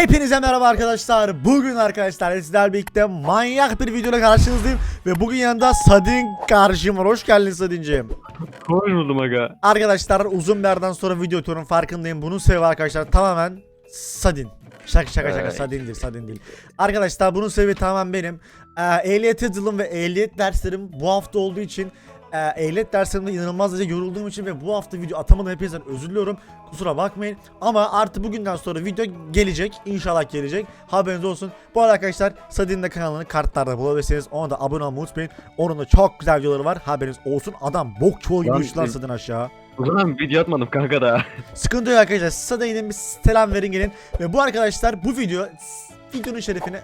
Hepinize merhaba arkadaşlar. Bugün arkadaşlar sizlerle birlikte manyak bir videoyla karşınızdayım. Ve bugün yanında Sadin karşım var. Hoş geldin Sadin'ciğim. Hoş buldum aga. Arkadaşlar uzun bir aradan sonra video atıyorum farkındayım. Bunun sebebi arkadaşlar tamamen Sadin. Şaka şaka şaka Evet. Sadin değil Sadin değil. Arkadaşlar bunun sebebi tamamen benim. Ee, ehliyet yazılım ve ehliyet derslerim bu hafta olduğu için e, ehliyet derslerimde inanılmaz derece yorulduğum için ve bu hafta video atamadım hepinizden özür diliyorum. Kusura bakmayın. Ama artık bugünden sonra video gelecek. İnşallah gelecek. Haberiniz olsun. Bu arada arkadaşlar Sadin'in de kanalını kartlarda bulabilirsiniz. Ona da abone olmayı unutmayın. Onun da çok güzel videoları var. Haberiniz olsun. Adam bok çuvalı gibi e- Sadin aşağı. O zaman video atmadım kanka da. Sıkıntı yok arkadaşlar. Size de yine bir selam verin gelin. Ve bu arkadaşlar bu video videonun şerefine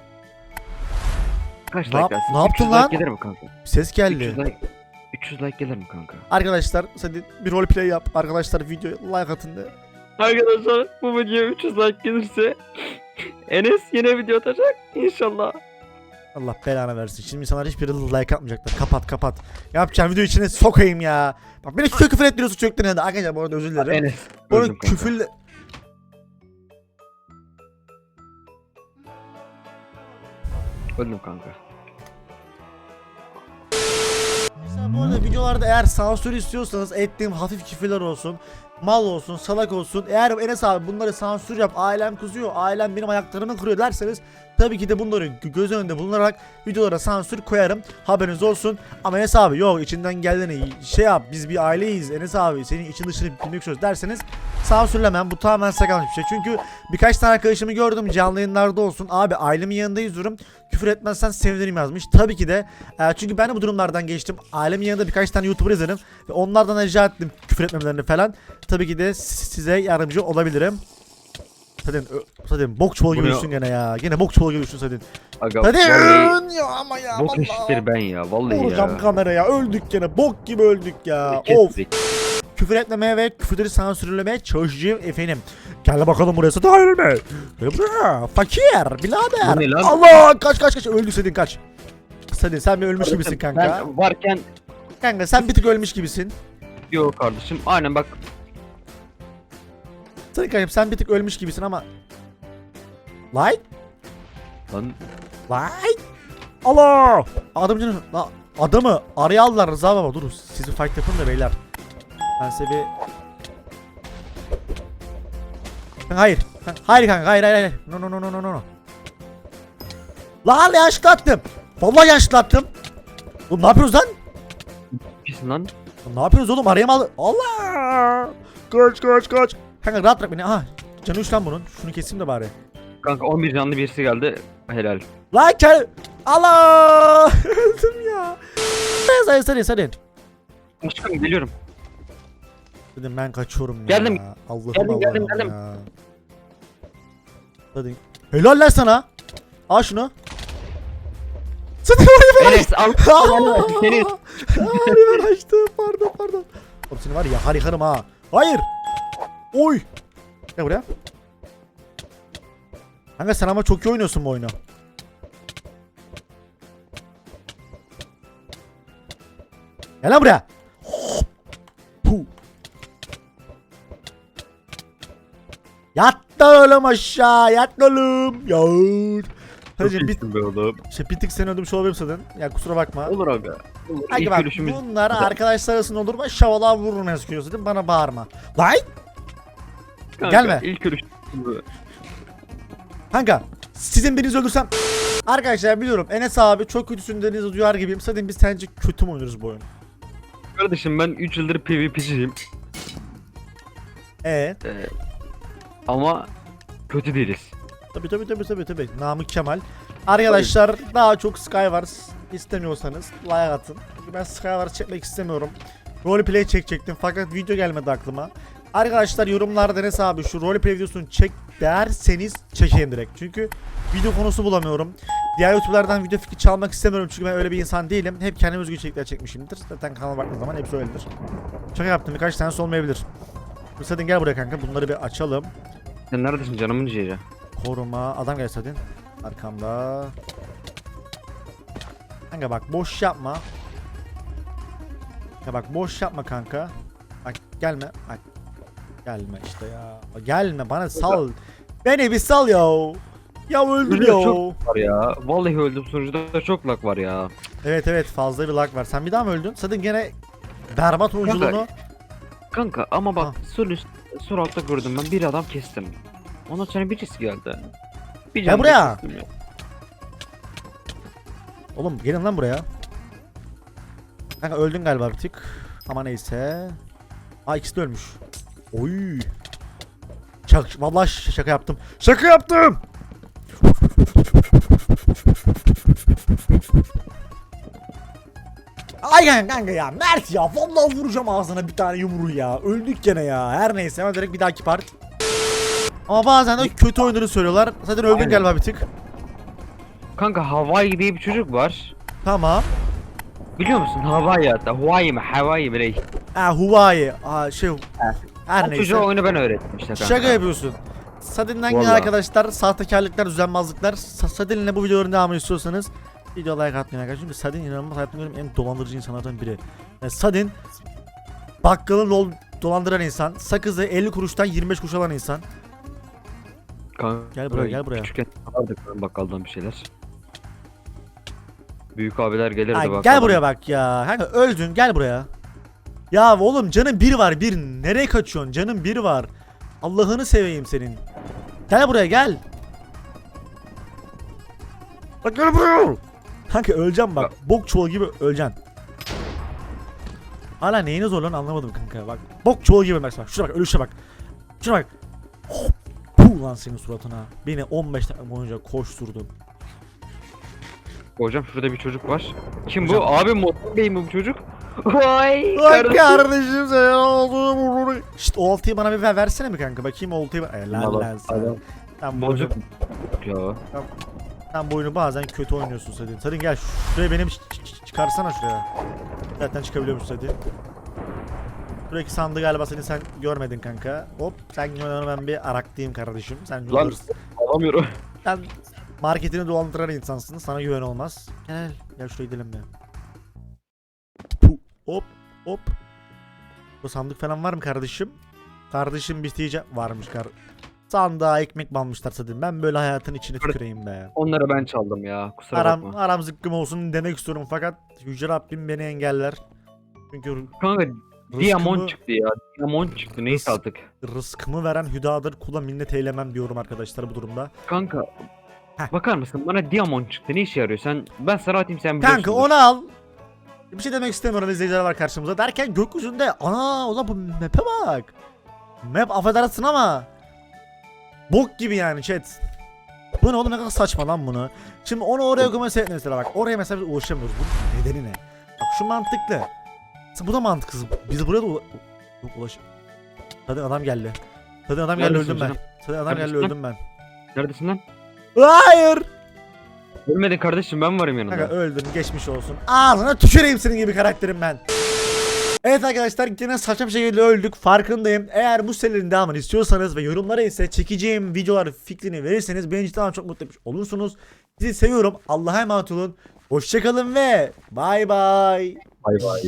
Kaç Ne yap- like gelsin? ne yaptın 300 lan? Like gelir mi kanka? ses 300 geldi. like, 300 like gelir mi kanka? Arkadaşlar hadi bir roleplay yap. Arkadaşlar videoya like atın de. Arkadaşlar bu video 300 like gelirse Enes yine video atacak inşallah. Allah belanı versin. Şimdi insanlar hiçbiri like atmayacaklar. Kapat kapat. Yapacağım video içine sokayım ya. Bak beni küfür ettiriyorsun çocukların yanında. Arkadaşlar bu arada özür dilerim. Enes. Bunu öldüm kanka. küfürle... Öldüm kanka. Bu arada videolarda eğer sansür istiyorsanız ettiğim hafif küfürler olsun. Mal olsun, salak olsun. Eğer Enes abi bunları sansür yap, ailem kızıyor, ailem benim ayaklarımı kırıyor derseniz tabii ki de bunları gö- göz önünde bulunarak videolara sansür koyarım. Haberiniz olsun. Ama Enes abi yok içinden geldiğini şey yap biz bir aileyiz Enes abi senin için dışını bilmek istiyoruz derseniz sansürlemem. Bu tamamen sakalmış bir şey. Çünkü birkaç tane arkadaşımı gördüm canlı yayınlarda olsun. Abi ailemin yanındayız diyorum. Küfür etmezsen sevinirim yazmış. Tabii ki de e, çünkü ben de bu durumlardan geçtim. Ailemin yanında birkaç tane YouTuber izledim. Ve onlardan rica ettim küfür etmemelerini falan. Tabii ki de si- size yardımcı olabilirim. Sadin, Sadin bok çuvalı gibi düştün gene ya. Gene bok çuvalı gibi düştün Sadin. Aga Sadin vallahi ya ama ya bok eşittir ben ya vallahi Vuracağım ya. kameraya öldük gene bok gibi öldük ya. Kes of. direkt. Küfür etmemeye ve küfürleri sansürlemeye çalışacağım efendim. Gel bakalım buraya Sadin hayır buraya fakir birader. Allah kaç kaç kaç öldük Sadin kaç. Sadin sen bir ölmüş gibisin kanka. Ben varken Kanka sen bir tık ölmüş gibisin. yok kardeşim aynen bak Kankam sen bir tık ölmüş gibisin ama. Light? lan Light? Allah! Adamcının adamı araya aldılar Rıza baba dur siz bir fight yapın da beyler. Ben size bir... Hayır. Hayır kanka hayır hayır hayır. No no no no no no. Lan yanlışlıkla attım. Vallahi yanlışlıkla attım. Oğlum ne yapıyorsunuz lan? pisin lan. Ne yapıyorsunuz oğlum araya mı aldı? Allah! Kaç kaç kaç. Kanka rahat bırak beni. Aha. Canı üç lan bunun. Şunu keseyim de bari. Kanka 11 canlı birisi geldi. Helal. Lan kel... Allah! Öldüm ya. Sayın sayın sayın. Aşkım geliyorum. Dedim ben kaçıyorum ya. Geldim. Allah'ım Geldim, Allah'ım geldim, geldim. ya. Hadi. Helal lan sana. Al şunu. De var ya Enes al. Seni ben açtım. Pardon pardon. Oğlum seni var ya yıkarım ha. Hayır. Oy. Ne buraya? Kanka sen ama çok iyi oynuyorsun bu oyunu. Gel lan buraya. Yat lan oğlum aşağı. Yat lan oğlum. Yağır. Hacı bir, be oğlum. şey, bir tık seni öldürmüş olabilirim zaten. Ya kusura bakma. Olur aga. Olur. Hadi İlk bak görüşümüz. bunlar arkadaşlar arasında olur mu? Şavalığa vururum mi? Bana bağırma. Lan Kanka, gelme. İlk bu. kanka sizin birinizi öldürsem. Arkadaşlar biliyorum Enes abi çok kötüsün dediğinizi duyar gibiyim. Zaten biz sence kötü mü oynuyoruz bu oyunu? Kardeşim ben 3 yıldır PvP'ciyim. Evet. Ee, ama kötü değiliz. Tabi tabi tabi tabi tabi. Namık Kemal. Arkadaşlar daha çok Skywars istemiyorsanız like atın. Çünkü ben Skywars çekmek istemiyorum. Roleplay çekecektim fakat video gelmedi aklıma. Arkadaşlar yorumlarda Enes abi şu roleplay videosunu çek derseniz çekeyim direkt. Çünkü video konusu bulamıyorum. Diğer youtuberlardan video fikri çalmak istemiyorum çünkü ben öyle bir insan değilim. Hep kendim özgü içerikler çekmişimdir. Zaten kanala baktığınız zaman hepsi öyledir. Şaka yaptım birkaç tanesi olmayabilir. Fırsatın gel buraya kanka bunları bir açalım. Sen neredesin canımın ciğeri? Koruma. Adam gel hadi. Arkamda. Kanka bak boş yapma. Ya bak boş yapma kanka. Bak gelme. Bak. Gelme işte ya. Gelme bana sal. Beni bir sal ya. Ya öldüm ya. çok var ya. Vallahi öldüm sunucuda çok lag var ya. Evet evet fazla bir lag var. Sen bir daha mı öldün? Zaten gene berbat oyunculuğunu. Kanka ama bak Ha. üst sol altta gördüm ben bir adam kestim. Ondan sonra birisi geldi. Bir Gel canlı buraya. kestim ya. Oğlum gelin lan buraya. Kanka öldün galiba bir tık. Ama neyse. Aa ikisi de ölmüş. Oy. Şaka, vallahi şaka yaptım. Şaka yaptım. Ay kanka ya Mert ya vallahi vuracağım ağzına bir tane yumruğu ya öldük gene ya her neyse hemen direkt bir dahaki part Ama bazen de kötü oyunları söylüyorlar zaten öldün Aynen. galiba bir tık Kanka Hawaii diye bir çocuk var. Tamam Biliyor musun Hawaii hatta Hawaii mi Hawaii mi ne? Ha Huawei. Aa şey her neyse. çocuğa oyunu ben öğrettim işte kanka. Şaka yapıyorsun. Sadin'den gelen Vallahi. arkadaşlar sahtekarlıklar, düzenbazlıklar. Sa- Sadin'le bu videoların devamını istiyorsanız video like atmayın arkadaşlar. Çünkü Sadin inanılmaz hayatımda gördüğüm en dolandırıcı insanlardan biri. Yani Sadin bakkalı dol dolandıran insan. Sakızı 50 kuruştan 25 kuruş alan insan. Kanka, Gel buraya, gel buraya. Küçükken alırdık ben bakkaldan bir şeyler. Büyük abiler gelirdi Ay, bakkaldan. gel buraya bak ya. Kanka öldün gel buraya. Ya oğlum canın bir var bir. Nereye kaçıyorsun? Canın bir var. Allah'ını seveyim senin. Gel buraya gel. Bak gel buraya. Kanka öleceğim bak. Bok çuvalı gibi öleceksin. Hala neyini zor lan anlamadım kanka bak. Bok çuvalı gibi bak. bak. Şuna bak ölüşe bak. Şuna bak. Hop. Puh lan senin suratına. Beni 15 dakika boyunca koşturdun. Hocam şurada bir çocuk var. Kim Hocam. bu? Abi Motor Bey mi bu çocuk? Vay Ay kardeşim. sen vurur. Şşt o oltayı bana bir ver, versene mi kanka? Bakayım o oltayı. Helal Adam- lan sen. adam Sen bu, oyunu, Bozuk ya. sen bu oyunu bazen kötü oynuyorsun Sadin. Sadin gel şuraya benim ç- ç- çıkarsana şuraya. Zaten çıkabiliyormuş Sadin. Buradaki sandığı galiba Sadin sen görmedin kanka. Hop sen onu ben bir araklıyım kardeşim. Sen Lan. görürsün. Alamıyorum. Sen marketini dolandıran insansın. Sana güven olmaz. Gel gel şuraya gidelim be. Hop. Bu sandık falan var mı kardeşim? Kardeşim bitice varmış kar. Sandığa ekmek banmışlar sadece. Ben böyle hayatın içine tüküreyim be. Onları ben çaldım ya. Kusura Aram, bakma. aram zıkkım olsun demek istiyorum fakat Yüce Rabbim beni engeller. Çünkü Kanka Diamond çıktı ya. Diamond çıktı. Neyse Rız- artık. rızkımı veren hüdadır. Kula minnet eylemem diyorum arkadaşlar bu durumda. Kanka Heh. bakar mısın? Bana Diamond çıktı. Ne işe yarıyor? Sen ben sana atayım sen biliyorsun. Kanka onu al. Bir şey demek istemiyorum izleyiciler var karşımızda derken gökyüzünde ana ulan bu map'e bak. Map affedersin ama bok gibi yani chat. Bu ne oğlum ne kadar saçma lan bunu. Şimdi onu oraya koyma sebep mesela bak oraya mesela biz ulaşamıyoruz. Bunun nedeni ne? Bak şu mantıklı. Bu da mantıksız. Biz buraya da ula- ulaş... Hadi adam geldi. Hadi adam geldi öldüm ben. Hadi adam geldi öldüm ben. Neredesin lan? Hayır. Ölmedin kardeşim ben varım yanında. Kanka öldün geçmiş olsun. Ağzına tüküreyim senin gibi karakterim ben. Evet arkadaşlar yine saçma bir şekilde öldük farkındayım. Eğer bu serinin devamını istiyorsanız ve yorumlara ise çekeceğim videolar fikrini verirseniz beni cidden çok mutlu etmiş olursunuz. Sizi seviyorum. Allah'a emanet olun. Hoşçakalın ve bay bay. Bay bay.